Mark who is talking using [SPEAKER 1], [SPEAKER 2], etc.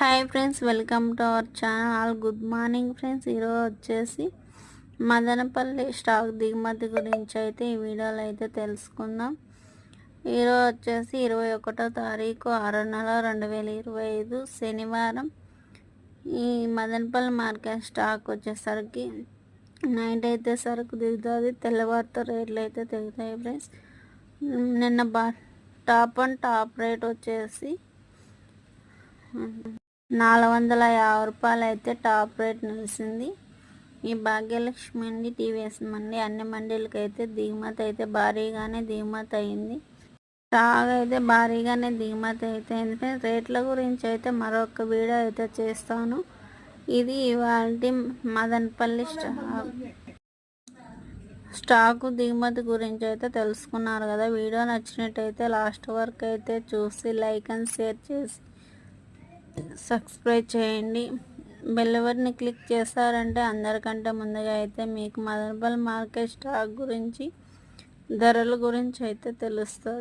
[SPEAKER 1] Hi friends welcome to our channel good morning friends ఈరోజు వచ్చేసి Madanapalle stock దిగుమతి గురించి అయితే ఈ వీడియోలో అయితే తెలుసుకుందాం. ఈరోజు వచ్చేసి ఇరవై ఒకటో తారీఖు ఆరో నెల రెండు వేల ఇరవై ఐదు శనివారం. ఈ మదనపల్లి మార్కెట్ స్టాక్ వచ్చేసరికి నైట్ అయితే సరుకు దిగుతుంది. తెల్లవారితో రేట్లు అయితే దిగుతాయి ఫ్రెండ్స్ నిన్న బా టాప్ అండ్ టాప్ రేట్ వచ్చేసి నాలుగు వందల యాభై రూపాయలు అయితే టాప్ రేట్ నిలిచింది ఈ భాగ్యలక్ష్మి మండి టీవీఎస్ మండి అన్ని మండీలకి అయితే దిగుమతి అయితే భారీగానే దిగుమతి అయింది. స్టాక్ అయితే భారీగానే దిగుమతి అయితే అయింది. రేట్ల గురించి అయితే మరొక వీడియో అయితే చేస్తాను. ఇది ఇవాళ మదనపల్లి స్టాక్ స్టాకు దిగుమతి గురించి అయితే తెలుసుకున్నారు కదా. వీడియో నచ్చినట్టయితే లాస్ట్ వరకు అయితే చూసి లైక్ అండ్ షేర్ చేసి సబ్స్క్రైబ్ చేయండి. బెల్లవర్ని క్లిక్ చేస్తారంటే అందరికంటే ముందుగా అయితే మీకు మదనపల్లి మార్కెట్ స్టాక్ గురించి ధరల గురించి అయితే తెలుస్తుంది.